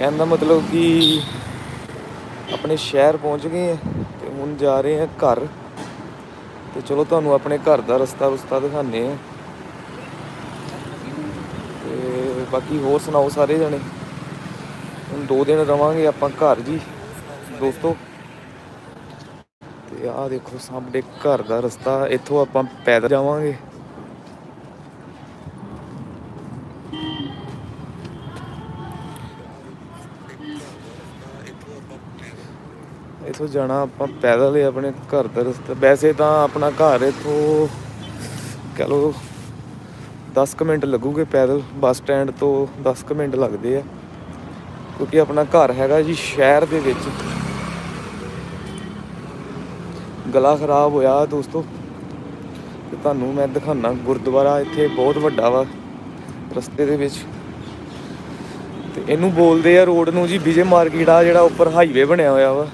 ਕਹਿਣ ਦਾ ਮਤਲਬ ਕਿ ਆਪਣੇ ਸ਼ਹਿਰ ਪਹੁੰਚ ਗਏ ਆ ਤੇ ਹੁਣ ਜਾ ਰਹੇ ਆ ਘਰ। ਤੇ ਚਲੋ ਤੁਹਾਨੂੰ ਆਪਣੇ ਘਰ ਦਾ ਰਸਤਾ ਰਸਤਾ ਦਿਖਾਣੇ ਆ। ਤੇ ਬਾਕੀ ਹੋਰ ਸੁਣਾਓ ਸਾਰੇ ਜਣੇ? ਹੁਣ ਦੋ ਦਿਨ ਰਵਾਂਗੇ ਆਪਾਂ ਘਰ ਜੀ, ਦੋਸਤੋ। ਤੇ ਆਹ ਦੇਖੋ ਸਾਹਮਣੇ ਘਰ ਦਾ ਰਸਤਾ, ਇੱਥੋਂ ਆਪਾਂ ਪੈਦਲ ਜਾਵਾਂਗੇ। ਇੱਥੋਂ ਜਾਣਾ, ਆਪਾਂ ਪੈਦਲ ਹੀ ਆਪਣੇ ਘਰ ਦਾ ਰਸਤਾ। ਵੈਸੇ ਤਾਂ ਆਪਣਾ ਘਰ ਇੱਥੋਂ, ਕਹ ਲਓ 10 ਕੁ ਮਿੰਟ ਲੱਗੂਗੇ ਪੈਦਲ। ਬੱਸ ਸਟੈਂਡ ਤੋਂ 10 ਕੁ ਮਿੰਟ ਲੱਗਦੇ ਆ। ਕਿਉਂਕਿ ਆਪਣਾ ਘਰ ਹੈਗਾ ਜੀ ਸ਼ਹਿਰ ਦੇ ਵਿੱਚ। ਗਲਾ ਖਰਾਬ ਹੋਇਆ ਦੋਸਤੋ। ਤੇ ਤੁਹਾਨੂੰ ਮੈਂ ਦਿਖਾਣਾ ਗੁਰਦੁਆਰਾ ਇੱਥੇ ਬਹੁਤ ਵੱਡਾ ਵਾ, ਰਸਤੇ ਦੇ ਵਿੱਚ। ਤੇ ਇਹਨੂੰ ਬੋਲਦੇ ਆ ਰੋਡ ਨੂੰ ਜੀ, ਵਿਜੇ ਮਾਰਕੀਟ ਆ ਜਿਹੜਾ ਉੱਪਰ ਹਾਈਵੇ ਬਣਿਆ ਹੋਇਆ ਵਾ।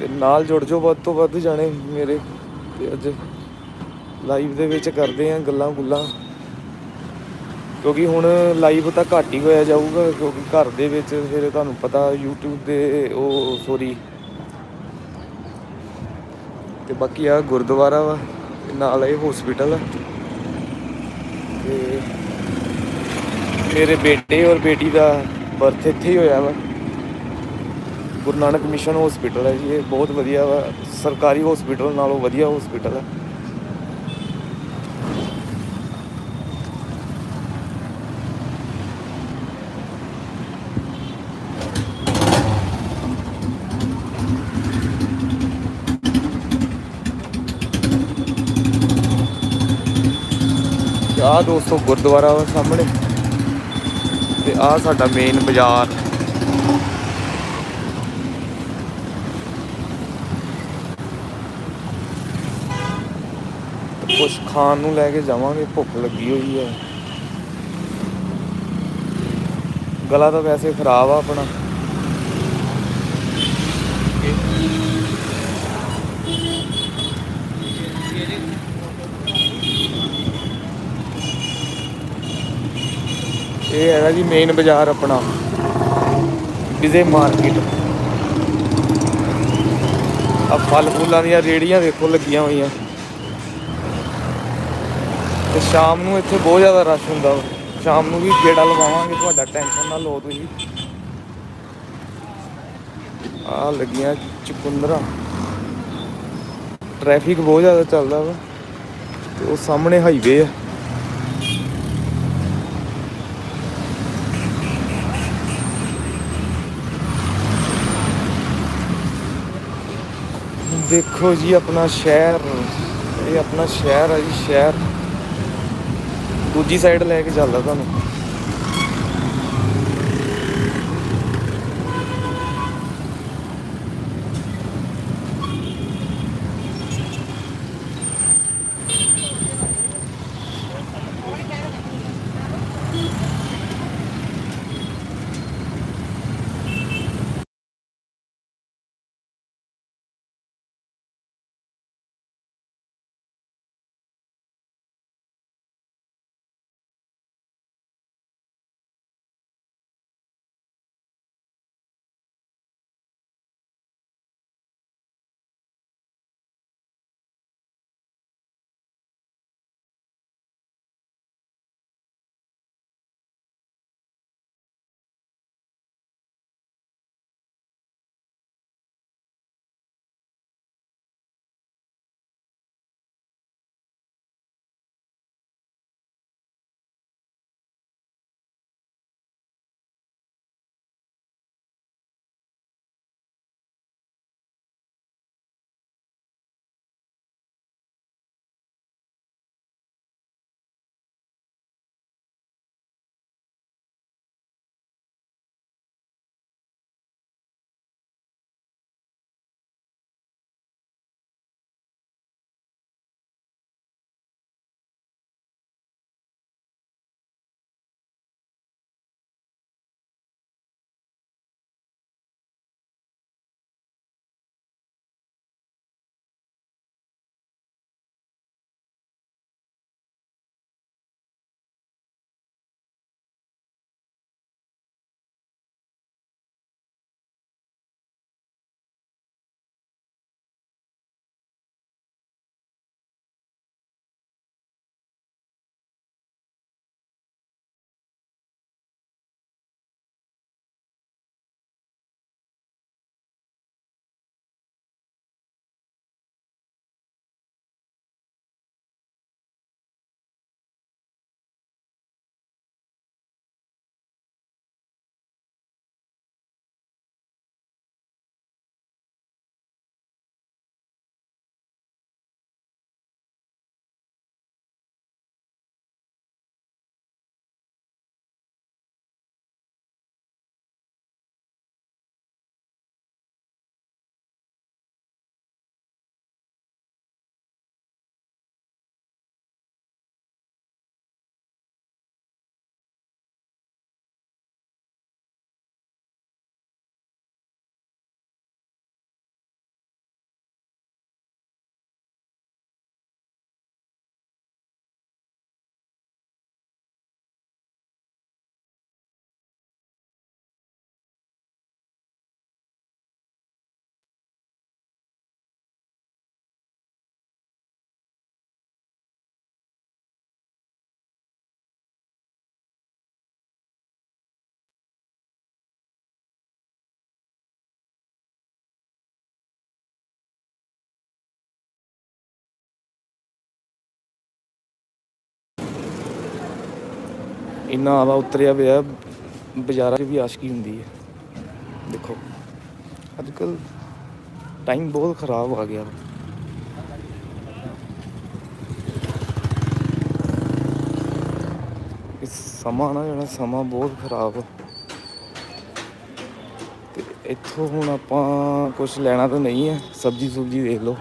ਤੇ ਨਾਲ ਜੁੜ ਜਾਓ, ਵੱਧ ਤੋਂ ਵੱਧ ਜਾਣੇ ਮੇਰੇ। ਤੇ ਅੱਜ ਲਾਈਵ ਦੇ ਵਿੱਚ ਕਰਦੇ ਆ ਗੱਲਾਂ ਗੁੱਲਾਂ। ਕਿਉਂਕਿ ਹੁਣ ਲਾਈਵ ਤਾਂ ਘੱਟ ਹੀ ਹੋਇਆ ਜਾਊਗਾ, ਕਿਉਂਕਿ ਘਰ ਦੇ ਵਿੱਚ ਫਿਰ ਤੁਹਾਨੂੰ ਪਤਾ YouTube ਦੇ ਉਹ ਸੋਰੀ ਤੇ ਬਾਕੀ ਆ ਗੁਰਦੁਆਰਾ ਵਾ ਨਾਲ ਇਹ ਹਸਪੀਟਲ ਆ। ਤੇ ਮੇਰੇ ਬੇਟੇ ਔਰ ਬੇਟੀ ਦਾ ਬਰਥ ਇੱਥੇ ਹੀ ਹੋਇਆ ਵਾ। ਗੁਰੂ ਨਾਨਕ ਮਿਸ਼ਨ ਹਸਪੀਟਲ ਹੈ ਜੀ, ਇਹ ਬਹੁਤ ਵਧੀਆ ਵਾ, ਸਰਕਾਰੀ ਹਸਪੀਟਲ ਨਾਲੋਂ ਵਧੀਆ ਹਸਪੀਟਲ ਹੈ। ਆਹ ਦੋਸਤੋ ਗੁਰਦੁਆਰਾ ਵਾ ਸਾਹਮਣੇ, ਤੇ ਆਹ ਸਾਡਾ ਮੇਨ ਬਾਜ਼ਾਰ। ਕੁਝ ਖਾਣ ਨੂੰ ਲੈ ਕੇ ਜਾਵਾਂਗੇ, ਭੁੱਖ ਲੱਗੀ ਹੋਈ ਹੈ। ਗਲਾ ਤਾਂ ਵੈਸੇ ਖਰਾਬ ਆ ਆਪਣਾ। ਇਹ ਹੈਗਾ ਜੀ ਮੇਨ ਬਾਜ਼ਾਰ ਆਪਣਾ। ਵਿਜੇ ਮਾਰਕੀਟ ਆ ਫਲ ਫੁੱਲਾਂ ਦੀਆਂ ਰੇੜੀਆਂ ਵੇਖੋ ਲੱਗੀਆਂ ਹੋਈਆਂ। ਤੇ ਸ਼ਾਮ ਨੂੰ ਇੱਥੇ ਬਹੁਤ ਜ਼ਿਆਦਾ ਰਸ਼ ਹੁੰਦਾ ਵਾ। ਸ਼ਾਮ ਨੂੰ ਵੀ ਗੇੜਾ ਲਵਾਵਾਂਗੇ ਤੁਹਾਡਾ ਟੈਨਸ਼ਨ ਨਾ ਲਓ ਤੁਸੀਂ। ਆ ਲੱਗੀਆਂ ਚੁਕੰਦਰਾ। ਟ੍ਰੈਫਿਕ ਬਹੁਤ ਜ਼ਿਆਦਾ ਚੱਲਦਾ ਵਾ ਤੇ ਉਹ ਸਾਹਮਣੇ ਹਾਈਵੇ ਆ। ਦੇਖੋ ਜੀ, ਆਪਣਾ ਸ਼ਹਿਰ। ਇਹ ਆਪਣਾ ਸ਼ਹਿਰ ਆ ਜੀ, ਸ਼ਹਿਰ। ਦੂਜੀ ਸਾਈਡ ਲੈ ਕੇ ਚੱਲਦਾ ਤੁਹਾਨੂੰ। ਇੰਨਾ ਆਵਾ ਉਤਰਿਆ ਪਿਆ, ਬਾਜ਼ਾਰਾਂ 'ਚ ਵੀ ਆਸ਼ਕੀ ਹੁੰਦੀ ਹੈ? ਦੇਖੋ ਅੱਜ ਕੱਲ ਟਾਈਮ ਬਹੁਤ ਖਰਾਬ ਆ ਗਿਆ। ਇਸ ਸਮਾਂ ਨਾ ਜਿਹੜਾ ਸਮਾਂ ਬਹੁਤ ਖਰਾਬ। ਤੇ ਇੱਥੋਂ ਹੁਣ ਆਪਾਂ ਕੁਝ ਲੈਣਾ ਤਾਂ ਨਹੀਂ ਹੈ ਸਬਜ਼ੀ ਸੁਬਜੀ ਦੇਖ ਲਓ।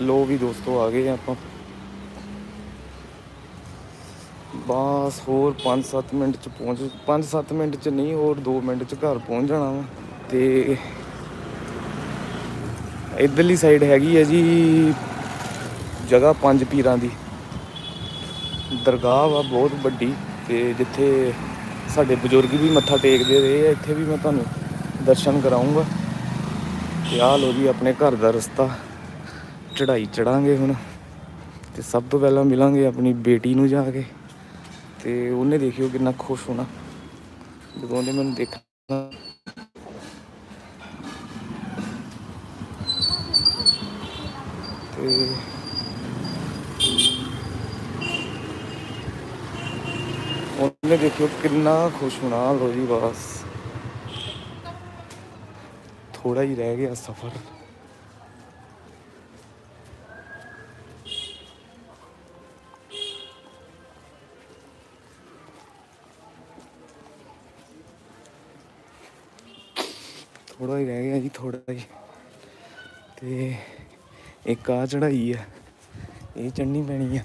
ਲੋ ਵੀ ਦੋਸਤੋ, ਆ ਗਏ ਆਪਾਂ। ਬਸ ਹੋਰ 5-7 ਮਿੰਟ ਚ ਪਹੁੰਚ 5-7 ਮਿੰਟ ਚ ਨਹੀਂ, ਹੋਰ 2 ਮਿੰਟ ਚ ਘਰ ਪਹੁੰਚ ਜਾਣਾ ਵਾ। ਤੇ ਇਧਰਲੀ ਸਾਈਡ ਹੈਗੀ ਹੈ ਜੀ, ਜਗ੍ਹਾ ਪੰਜ ਪੀਰਾਂ ਦੀ। ਦਰਗਾਹ ਵਾ, ਬਹੁਤ ਵੱਡੀ। ਤੇ ਜਿੱਥੇ ਸਾਡੇ ਬਜ਼ੁਰਗ ਵੀ ਮੱਥਾ ਟੇਕਦੇ ਰਹੇ ਆ, ਇੱਥੇ ਵੀ ਮੈਂ ਤੁਹਾਨੂੰ ਦਰਸ਼ਨ ਕਰਾਉਂਗਾ ਤੇ ਆਹ ਲੋ ਜੀ, ਆਪਣੇ ਘਰ ਦਾ ਰਸਤਾ। ਚੜਾਈ ਚੜਾਂਗੇ ਹੁਣ। ਤੇ ਸਭ ਤੋਂ ਪਹਿਲਾਂ ਮਿਲਾਂਗੇ ਆਪਣੀ ਬੇਟੀ ਨੂੰ ਜਾ ਕੇ। ਤੇ ਉਹਨੇ ਦੇਖਿਓ ਕਿੰਨਾ ਖੁਸ਼ ਹੋਣਾ। ਜਦੋਂ ਉਹਨੇ ਮੈਨੂੰ ਦੇਖਣਾ ਤੇ ਉਹਨੇ ਦੇਖਿਓ ਕਿੰਨਾ ਖੁਸ਼ ਹੋਣਾ। ਲੋ ਜੀ, ਬਸ। ਥੋੜਾ ਹੀ ਰਹਿ ਗਿਆ ਸਫ਼ਰ। ਥੋੜਾ ਹੀ ਰਹਿ ਗਿਆ ਜੀ ਥੋੜਾ ਹੀ। ਤੇ ਇੱਕ ਆ ਚੜਾਈ ਆ, ਇਹ ਚੜਨੀ ਪੈਣੀ ਆ।